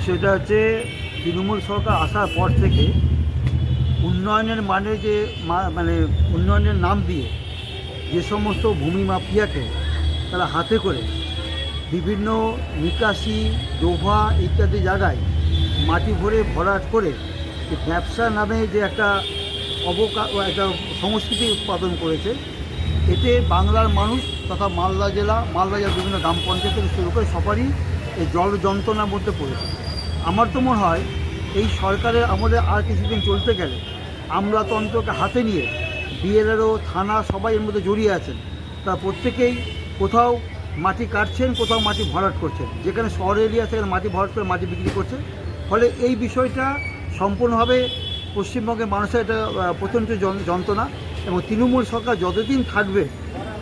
বিষয়টা হচ্ছে, তৃণমূল সরকার আসার পর থেকে উন্নয়নের মানে যে মানে উন্নয়নের নাম দিয়ে যে সমস্ত ভূমি মাফিয়াকে তারা হাতে করে বিভিন্ন নিকাশি ডোভা ইত্যাদি জায়গায় মাটি ভরে ভরাট করে ব্যবসা নামে যে একটা অবকা, একটা সংস্কৃতি উৎপাদন করেছে, এতে বাংলার মানুষ তথা মালদা জেলা, মালদা জেলার বিভিন্ন গ্রাম পঞ্চায়েত থেকে শুরু করে সবারই এই জল যন্ত্রণার মধ্যে পড়েছে। আমার তো মনে হয় এই সরকারের আমলে আর কিছুদিন চলতে গেলে আমলাতন্ত্রকে হাতে নিয়ে বিএলআরও থানা সবাই এর মধ্যে জড়িয়ে আছেন। তারা প্রত্যেকেই কোথাও মাটি কাটছেন কোথাও মাটি ভরাট করছেন। যেখানে শহর এরিয়া সেখানে মাটি ভরাট করে মাটি বিক্রি করছে। ফলে এই বিষয়টা সম্পূর্ণভাবে পশ্চিমবঙ্গের মানুষের আহ, প্রচণ্ড যন- যন্ত্রণা এবং তৃণমূল সরকার যতদিন থাকবে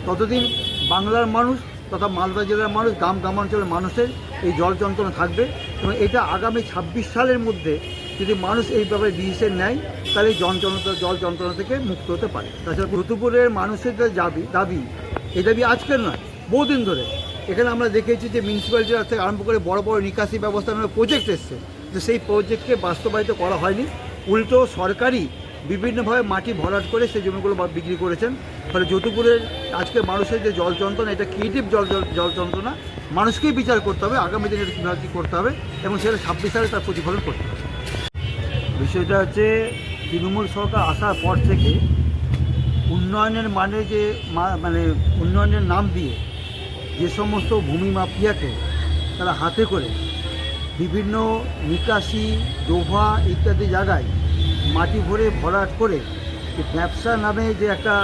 ততদিন বাংলার মানুষ তথা মালদা জেলার মানুষ, গ্রাম গ্রামাঞ্চলের মানুষের এই জল যন্ত্রণা থাকবে এবং এটা আগামী ছাব্বিশ সালের মধ্যে যদি মানুষ এই ব্যাপারে ডিসিশন নেয়, তাহলে যন্ত্রণা জল যন্ত্রণা থেকে মুক্ত হতে পারে। তাছাড়া ঋতুপুরের মানুষের যে দাবি দাবি, এই দাবি আজকের নয়, বহুদিন ধরে। এখানে আমরা দেখেছি যে মিউনিসিপ্যালিটি থেকে আরম্ভ করে বড় বড় নিকাশি ব্যবস্থা প্রজেক্ট এসছে। তো সেই প্রজেক্টকে বাস্তবায়িত করা হয়নি। উল্টো সরকারি বিভিন্নভাবে মাটি ভরাট করে সেই জমিগুলো বিক্রি করেছেন। ফলে যদুপুরের আজকে মানুষের যে জল যন্ত্রণা, এটা ক্রিয়েটিভ জল জল- যন্ত্রণা, মানুষকেই বিচার করতে হবে, আগামী দিনে কীভাবে কী করতে হবে এবং সেটা ছাব্বিশ সালে তার প্রতিফলন করতে হবে। বিষয়টা হচ্ছে, তৃণমূল সরকার আসার পর থেকে উন্নয়নের মানে যে মানে উন্নয়নের নাম দিয়ে যে সমস্ত ভূমি মাফিয়াকে তারা হাতে করে বিভিন্ন নিকাশি ডোভা ইত্যাদি জায়গায় মাটি ভরে ভরাট করে ব্যবসা নামে যে একটা